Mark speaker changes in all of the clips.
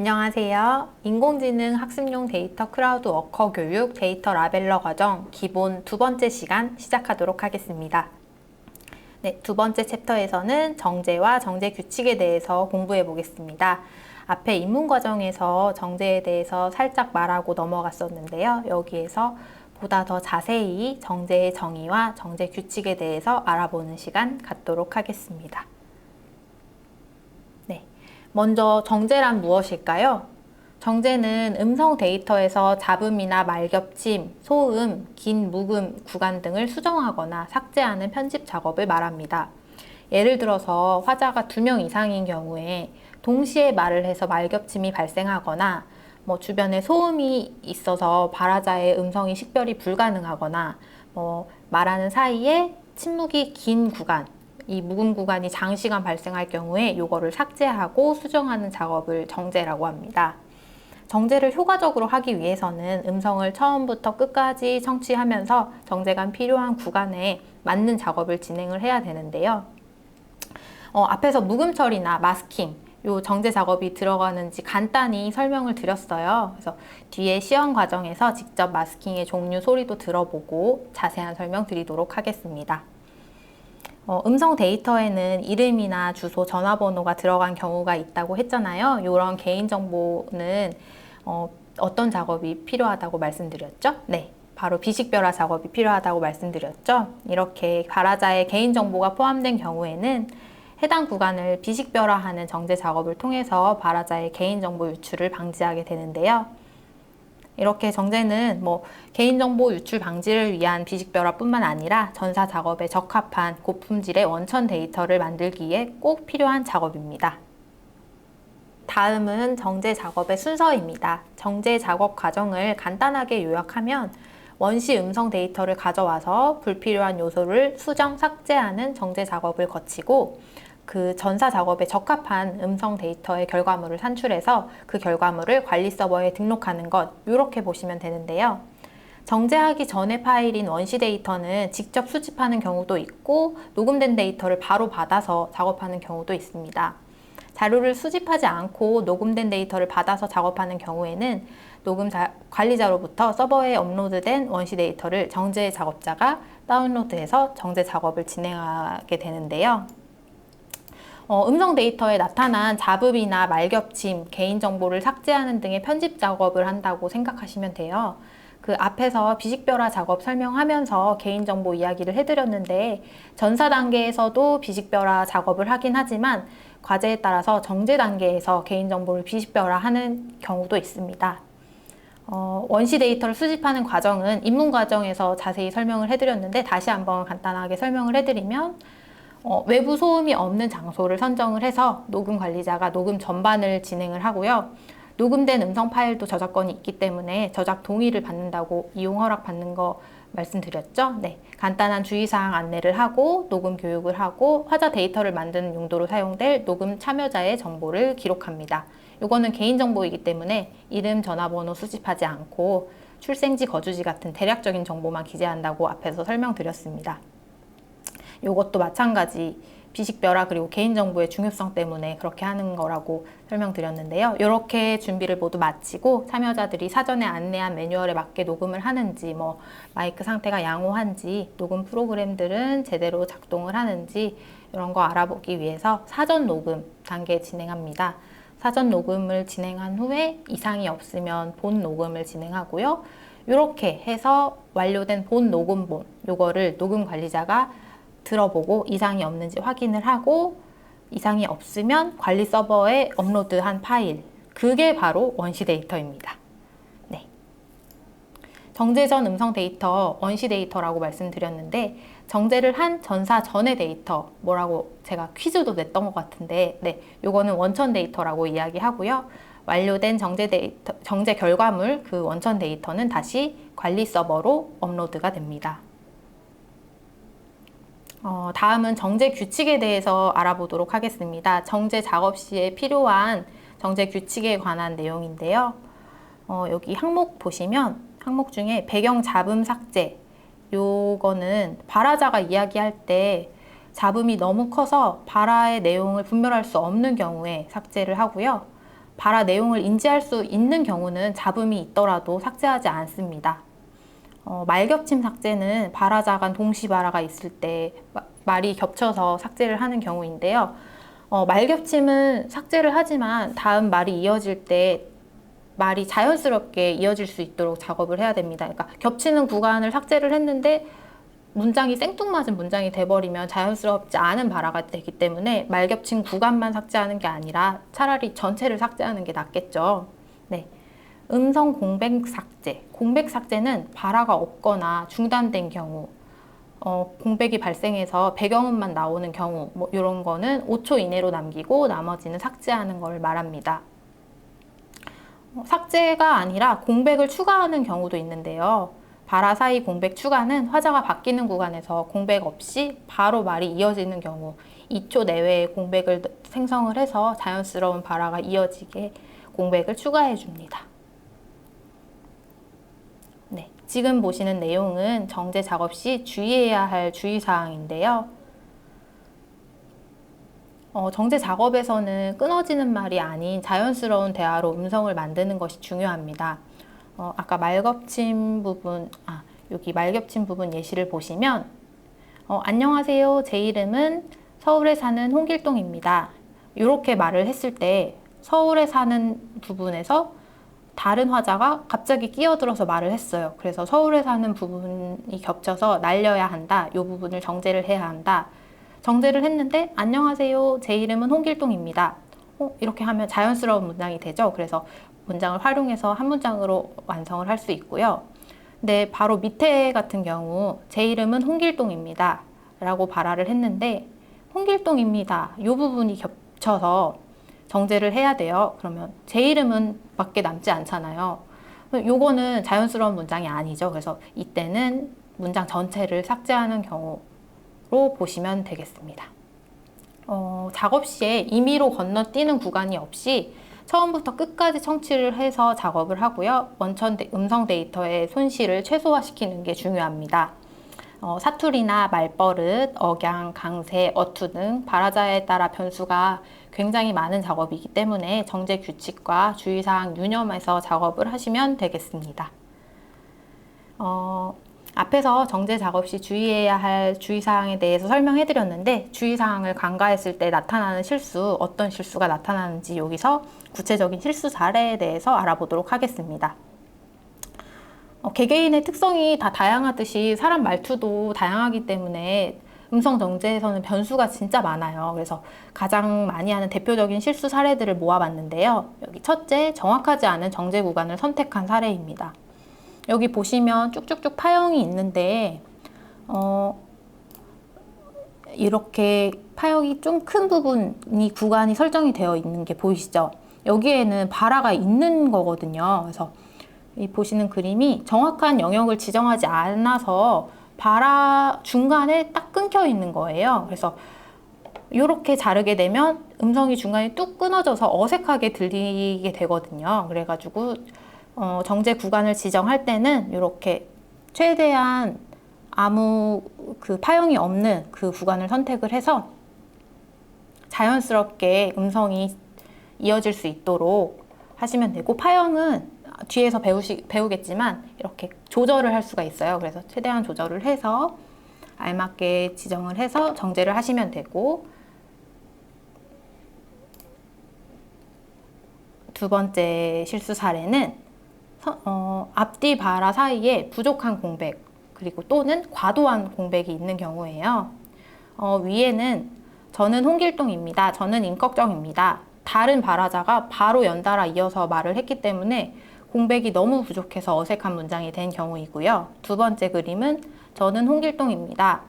Speaker 1: 안녕하세요. 인공지능 학습용 데이터 크라우드 워커 교육 데이터 라벨러 과정 기본 두 번째 시간 시작하도록 하겠습니다. 네, 두 번째 챕터에서는 정제와 정제 규칙에 대해서 공부해 보겠습니다. 앞에 입문 과정에서 정제에 대해서 살짝 말하고 넘어갔었는데요. 여기에서 보다 더 자세히 정제의 정의와 정제 규칙에 대해서 알아보는 시간 갖도록 하겠습니다. 네. 먼저 정제란 무엇일까요? 정제는 음성 데이터에서 잡음이나 말겹침, 소음, 긴 묵음 구간 등을 수정하거나 삭제하는 편집 작업을 말합니다. 예를 들어서 화자가 두 명 이상인 경우에 동시에 말을 해서 말겹침이 발생하거나 뭐 주변에 소음이 있어서 발화자의 음성이 식별이 불가능하거나 뭐 말하는 사이에 침묵이 긴 구간 이 묵음 구간이 장시간 발생할 경우에 이거를 삭제하고 수정하는 작업을 정제라고 합니다. 정제를 효과적으로 하기 위해서는 음성을 처음부터 끝까지 청취하면서 정제가 필요한 구간에 맞는 작업을 진행을 해야 되는데요. 어, 앞에서 묵음 처리나 마스킹, 요 정제 작업이 들어가는지 간단히 설명을 드렸어요. 그래서 뒤에 시험 과정에서 직접 마스킹의 종류 소리도 들어보고 자세한 설명 드리도록 하겠습니다. 어, 음성 데이터에는 이름이나 주소, 전화번호가 들어간 경우가 있다고 했잖아요. 이런 개인정보는 어, 어떤 작업이 필요하다고 말씀드렸죠? 네. 바로 비식별화 작업이 필요하다고 말씀드렸죠. 이렇게 발화자의 개인정보가 포함된 경우에는 해당 구간을 비식별화하는 정제 작업을 통해서 발화자의 개인정보 유출을 방지하게 되는데요. 이렇게 정제는 뭐 개인정보 유출 방지를 위한 비식별화뿐만 아니라 전사 작업에 적합한 고품질의 원천 데이터를 만들기에 꼭 필요한 작업입니다. 다음은 정제 작업의 순서입니다. 정제 작업 과정을 간단하게 요약하면 원시 음성 데이터를 가져와서 불필요한 요소를 수정, 삭제하는 정제 작업을 거치고 그 전사 작업에 적합한 음성 데이터의 결과물을 산출해서 그 결과물을 관리 서버에 등록하는 것 이렇게 보시면 되는데요. 정제하기 전의 파일인 원시 데이터는 직접 수집하는 경우도 있고 녹음된 데이터를 바로 받아서 작업하는 경우도 있습니다. 자료를 수집하지 않고 녹음된 데이터를 받아서 작업하는 경우에는 녹음 자, 관리자로부터 서버에 업로드된 원시 데이터를 정제 작업자가 다운로드해서 정제 작업을 진행하게 되는데요. 어, 음성 데이터에 나타난 잡음이나 말겹침, 개인정보를 삭제하는 등의 편집 작업을 한다고 생각하시면 돼요. 그 앞에서 비식별화 작업 설명하면서 개인정보 이야기를 해드렸는데 전사 단계에서도 비식별화 작업을 하긴 하지만 과제에 따라서 정제 단계에서 개인정보를 비식별화하는 경우도 있습니다. 어, 원시 데이터를 수집하는 과정은 입문 과정에서 자세히 설명을 해드렸는데 다시 한번 간단하게 설명을 해드리면 어, 외부 소음이 없는 장소를 선정을 해서 녹음 관리자가 녹음 전반을 진행을 하고요. 녹음된 음성 파일도 저작권이 있기 때문에 저작 동의를 받는다고 이용 허락 받는 거 말씀드렸죠? 네. 간단한 주의사항 안내를 하고 녹음 교육을 하고 화자 데이터를 만드는 용도로 사용될 녹음 참여자의 정보를 기록합니다. 이거는 개인정보이기 때문에 이름, 전화번호 수집하지 않고 출생지, 거주지 같은 대략적인 정보만 기재한다고 앞에서 설명드렸습니다. 이것도 마찬가지 비식별화 그리고 개인정보의 중요성 때문에 그렇게 하는 거라고 설명드렸는데요. 이렇게 준비를 모두 마치고 참여자들이 사전에 안내한 매뉴얼에 맞게 녹음을 하는지 뭐 마이크 상태가 양호한지 녹음 프로그램들은 제대로 작동을 하는지 이런 거 알아보기 위해서 사전 녹음 단계 진행합니다. 사전 녹음을 진행한 후에 이상이 없으면 본 녹음을 진행하고요. 이렇게 해서 완료된 본 녹음본 요거를 녹음 관리자가 들어보고 이상이 없는지 확인을 하고 이상이 없으면 관리 서버에 업로드한 파일 그게 바로 원시 데이터입니다. 네. 정제 전 음성 데이터 원시 데이터라고 말씀드렸는데 정제를 한 전사 전의 데이터 뭐라고 제가 퀴즈도 냈던 것 같은데 네, 요거는 원천 데이터라고 이야기하고요. 완료된 정제 데이터 정제 결과물 그 원천 데이터는 다시 관리 서버로 업로드가 됩니다. 어, 다음은 정제 규칙에 대해서 알아보도록 하겠습니다. 정제 작업 시에 필요한 정제 규칙에 관한 내용인데요. 어, 여기 항목 보시면 항목 중에 배경 잡음 삭제 요거는 발화자가 이야기할 때 잡음이 너무 커서 발화의 내용을 분별할 수 없는 경우에 삭제를 하고요. 발화 내용을 인지할 수 있는 경우는 잡음이 있더라도 삭제하지 않습니다. 어, 말겹침 삭제는 발화자 간 동시 발화가 있을 때 마- 말이 겹쳐서 삭제를 하는 경우인데요. 어, 말겹침은 삭제를 하지만 다음 말이 이어질 때 말이 자연스럽게 이어질 수 있도록 작업을 해야 됩니다. 그러니까 겹치는 구간을 삭제를 했는데 문장이 생뚱맞은 문장이 돼버리면 자연스럽지 않은 발화가 되기 때문에 말겹친 구간만 삭제하는 게 아니라 차라리 전체를 삭제하는 게 낫겠죠. 네. 음성 공백 삭제. 공백 삭제는 발화가 없거나 중단된 경우, 어, 공백이 발생해서 배경음만 나오는 경우, 뭐 이런 거는 5초 이내로 남기고 나머지는 삭제하는 걸 말합니다. 어, 삭제가 아니라 공백을 추가하는 경우도 있는데요. 발화 사이 공백 추가는 화자가 바뀌는 구간에서 공백 없이 바로 말이 이어지는 경우 2초 내외에 공백을 생성을 해서 자연스러운 발화가 이어지게 공백을 추가해 줍니다. 네, 지금 보시는 내용은 정제 작업 시 주의해야 할 주의사항인데요. 어, 정제 작업에서는 끊어지는 말이 아닌 자연스러운 대화로 음성을 만드는 것이 중요합니다. 어, 아까 말겹침 부분, 아, 여기 말겹침 부분 예시를 보시면, 어, 안녕하세요. 제 이름은 서울에 사는 홍길동입니다. 이렇게 말을 했을 때 서울에 사는 부분에서 다른 화자가 갑자기 끼어들어서 말을 했어요. 그래서 서울에 사는 부분이 겹쳐서 날려야 한다. 이 부분을 정제를 해야 한다. 정제를 했는데 안녕하세요. 제 이름은 홍길동입니다. 어, 이렇게 하면 자연스러운 문장이 되죠. 그래서 문장을 활용해서 한 문장으로 완성을 할 수 있고요. 근데 바로 밑에 같은 경우 제 이름은 홍길동입니다. 라고 발화를 했는데 홍길동입니다. 이 부분이 겹쳐서 정제를 해야 돼요. 그러면 제 이름은 밖에 남지 않잖아요. 요거는 자연스러운 문장이 아니죠. 그래서 이때는 문장 전체를 삭제하는 경우로 보시면 되겠습니다. 어, 작업 시에 임의로 건너뛰는 구간이 없이 처음부터 끝까지 청취를 해서 작업을 하고요. 원천 데- 음성 데이터의 손실을 최소화시키는 게 중요합니다. 어, 사투리나 말버릇, 억양, 강세, 어투 등 발화자에 따라 변수가 굉장히 많은 작업이기 때문에 정제 규칙과 주의사항 유념해서 작업을 하시면 되겠습니다. 어, 앞에서 정제 작업 시 주의해야 할 주의사항에 대해서 설명해 드렸는데 주의사항을 간과했을 때 나타나는 실수, 어떤 실수가 나타나는지 여기서 구체적인 실수 사례에 대해서 알아보도록 하겠습니다. 어, 개개인의 특성이 다 다양하듯이 사람 말투도 다양하기 때문에 음성 정제에서는 변수가 진짜 많아요. 그래서 가장 많이 하는 대표적인 실수 사례들을 모아봤는데요. 여기 첫째, 정확하지 않은 정제 구간을 선택한 사례입니다. 여기 보시면 쭉쭉쭉 파형이 있는데, 어, 이렇게 파형이 좀 큰 부분이 구간이 설정이 되어 있는 게 보이시죠? 여기에는 발화가 있는 거거든요. 그래서 이 보시는 그림이 정확한 영역을 지정하지 않아서 발화 중간에 딱 끊겨 있는 거예요. 그래서 이렇게 자르게 되면 음성이 중간에 뚝 끊어져서 어색하게 들리게 되거든요. 그래가지고 어, 정제 구간을 지정할 때는 이렇게 최대한 아무 그 파형이 없는 그 구간을 선택을 해서 자연스럽게 음성이 이어질 수 있도록 하시면 되고 파형은 뒤에서 배우시, 배우겠지만 이렇게 조절을 할 수가 있어요. 그래서 최대한 조절을 해서 알맞게 지정을 해서 정제를 하시면 되고 두 번째 실수 사례는 서- 어, 앞뒤 발화 사이에 부족한 공백 그리고 또는 과도한 공백이 있는 경우예요. 어, 위에는 저는 홍길동입니다. 저는 임꺽정입니다. 다른 발화자가 바로 연달아 이어서 말을 했기 때문에 공백이 너무 부족해서 어색한 문장이 된 경우이고요. 두 번째 그림은 저는 홍길동입니다.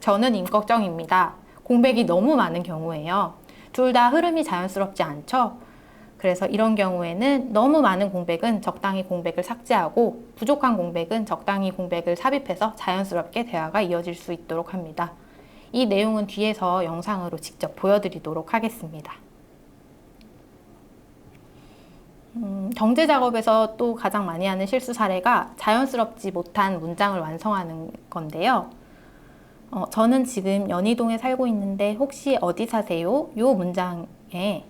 Speaker 1: 저는 임꺽정입니다. 공백이 너무 많은 경우예요. 둘 다 흐름이 자연스럽지 않죠? 그래서 이런 경우에는 너무 많은 공백은 적당히 공백을 삭제하고 부족한 공백은 적당히 공백을 삽입해서 자연스럽게 대화가 이어질 수 있도록 합니다. 이 내용은 뒤에서 영상으로 직접 보여드리도록 하겠습니다. 음, 정제 작업에서 또 가장 많이 하는 실수 사례가 자연스럽지 못한 문장을 완성하는 건데요. 어, 저는 지금 연희동에 살고 있는데 혹시 어디 사세요? 요 문장 연희동에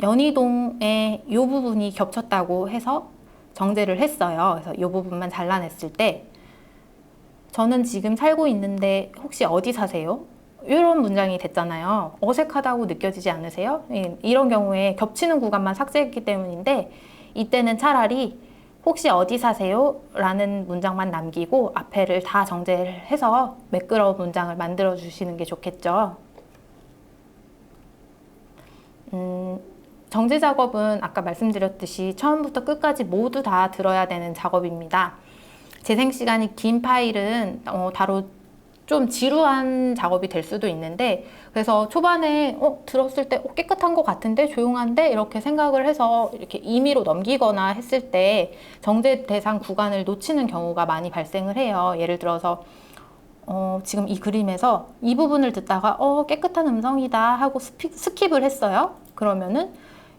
Speaker 1: 연희동에 이 부분이 겹쳤다고 해서 정제를 했어요. 그래서 이 부분만 잘라냈을 때 저는 지금 살고 있는데 혹시 어디 사세요? 이런 문장이 됐잖아요. 어색하다고 느껴지지 않으세요? 예, 이런 경우에 겹치는 구간만 삭제했기 때문인데 이때는 차라리 혹시 어디 사세요? 라는 문장만 남기고 앞에를 다 정제를 해서 매끄러운 문장을 만들어 주시는 게 좋겠죠. 음, 정제 작업은 아까 말씀드렸듯이 처음부터 끝까지 모두 다 들어야 되는 작업입니다. 재생 시간이 긴 파일은 어, 바로 좀 지루한 작업이 될 수도 있는데 그래서 초반에 어, 들었을 때 어, 깨끗한 것 같은데 조용한데 이렇게 생각을 해서 이렇게 임의로 넘기거나 했을 때 정제 대상 구간을 놓치는 경우가 많이 발생을 해요. 예를 들어서 어, 지금 이 그림에서 이 부분을 듣다가 어, 깨끗한 음성이다 하고 스킵을 했어요. 그러면은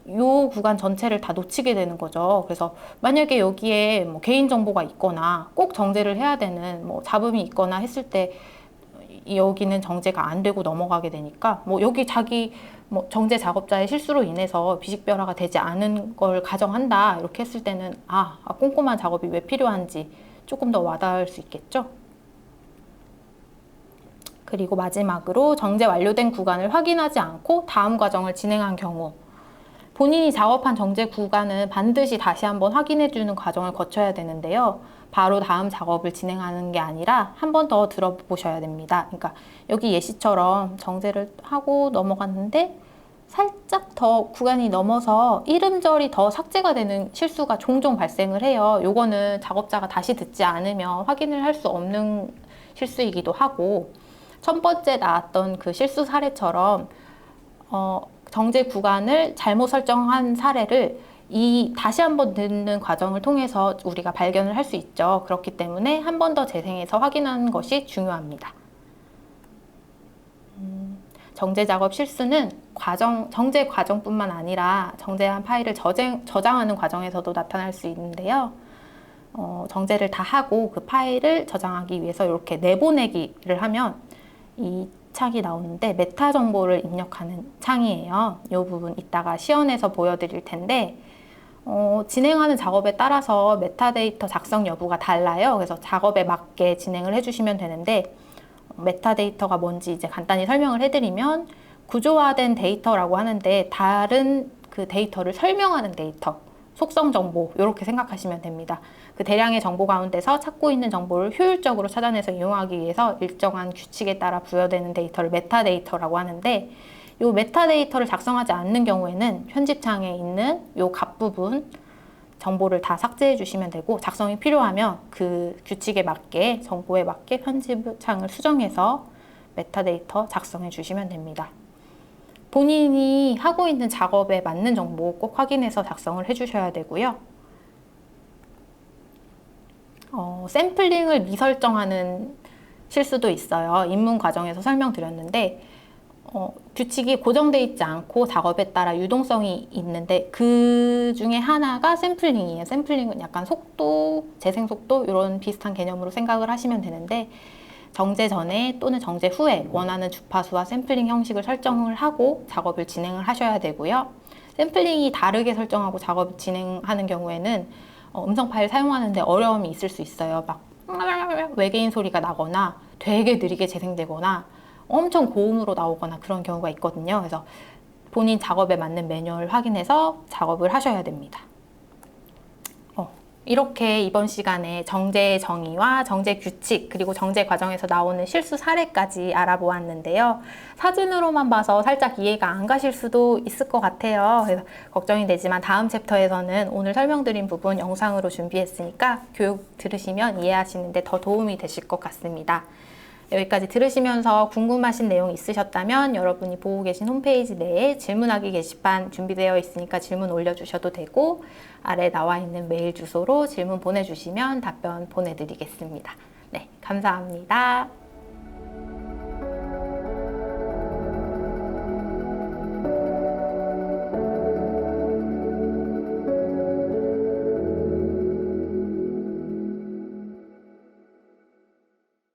Speaker 1: 요 구간 전체를 다 놓치게 되는 거죠. 그래서 만약에 여기에 뭐 개인 정보가 있거나 꼭 정제를 해야 되는 뭐 잡음이 있거나 했을 때 여기는 정제가 안 되고 넘어가게 되니까 뭐 여기 자기 뭐 정제 작업자의 실수로 인해서 비식별화가 되지 않은 걸 가정한다 이렇게 했을 때는 아, 아 꼼꼼한 작업이 왜 필요한지 조금 더 와닿을 수 있겠죠. 그리고 마지막으로 정제 완료된 구간을 확인하지 않고 다음 과정을 진행한 경우 본인이 작업한 정제 구간은 반드시 다시 한번 확인해 주는 과정을 거쳐야 되는데요. 바로 다음 작업을 진행하는 게 아니라 한 번 더 들어보셔야 됩니다. 그러니까 여기 예시처럼 정제를 하고 넘어갔는데 살짝 더 구간이 넘어서 이름절이 더 삭제가 되는 실수가 종종 발생을 해요. 요거는 작업자가 다시 듣지 않으면 확인을 할 수 없는 실수이기도 하고 첫 번째 나왔던 그 실수 사례처럼 어, 정제 구간을 잘못 설정한 사례를 이 다시 한번 듣는 과정을 통해서 우리가 발견을 할 수 있죠. 그렇기 때문에 한 번 더 재생해서 확인하는 것이 중요합니다. 음, 정제 작업 실수는 과정, 정제 과정뿐만 아니라 정제한 파일을 저장, 저장하는 과정에서도 나타날 수 있는데요. 어, 정제를 다 하고 그 파일을 저장하기 위해서 이렇게 내보내기를 하면 이 창이 나오는데 메타 정보를 입력하는 창이에요. 이 부분 이따가 시연해서 보여드릴 텐데 어, 진행하는 작업에 따라서 메타데이터 작성 여부가 달라요. 그래서 작업에 맞게 진행을 해주시면 되는데 메타데이터가 뭔지 이제 간단히 설명을 해드리면 구조화된 데이터라고 하는데 다른 그 데이터를 설명하는 데이터, 속성 정보 이렇게 생각하시면 됩니다. 그 대량의 정보 가운데서 찾고 있는 정보를 효율적으로 찾아내서 이용하기 위해서 일정한 규칙에 따라 부여되는 데이터를 메타데이터라고 하는데 이 메타데이터를 작성하지 않는 경우에는 편집창에 있는 이 값 부분 정보를 다 삭제해 주시면 되고 작성이 필요하면 그 규칙에 맞게 정보에 맞게 편집창을 수정해서 메타데이터 작성해 주시면 됩니다. 본인이 하고 있는 작업에 맞는 정보 꼭 확인해서 작성을 해 주셔야 되고요. 어, 샘플링을 미설정하는 실수도 있어요. 입문 과정에서 설명드렸는데 어, 규칙이 고정돼 있지 않고 작업에 따라 유동성이 있는데 그 중에 하나가 샘플링이에요. 샘플링은 약간 속도, 재생 속도 이런 비슷한 개념으로 생각을 하시면 되는데 정제 전에 또는 정제 후에 원하는 주파수와 샘플링 형식을 설정을 하고 작업을 진행을 하셔야 되고요. 샘플링이 다르게 설정하고 작업을 진행하는 경우에는 어, 음성 파일 사용하는데 어려움이 있을 수 있어요. 막 외계인 소리가 나거나 되게 느리게 재생되거나 엄청 고음으로 나오거나 그런 경우가 있거든요. 그래서 본인 작업에 맞는 매뉴얼 확인해서 작업을 하셔야 됩니다. 어, 이렇게 이번 시간에 정제 정의와 정제 규칙 그리고 정제 과정에서 나오는 실수 사례까지 알아보았는데요. 사진으로만 봐서 살짝 이해가 안 가실 수도 있을 것 같아요. 그래서 걱정이 되지만 다음 챕터에서는 오늘 설명드린 부분 영상으로 준비했으니까 교육 들으시면 이해하시는데 더 도움이 되실 것 같습니다. 여기까지 들으시면서 궁금하신 내용 있으셨다면 여러분이 보고 계신 홈페이지 내에 질문하기 게시판 준비되어 있으니까 질문 올려주셔도 되고 아래 나와 있는 메일 주소로 질문 보내주시면 답변 보내드리겠습니다. 네, 감사합니다.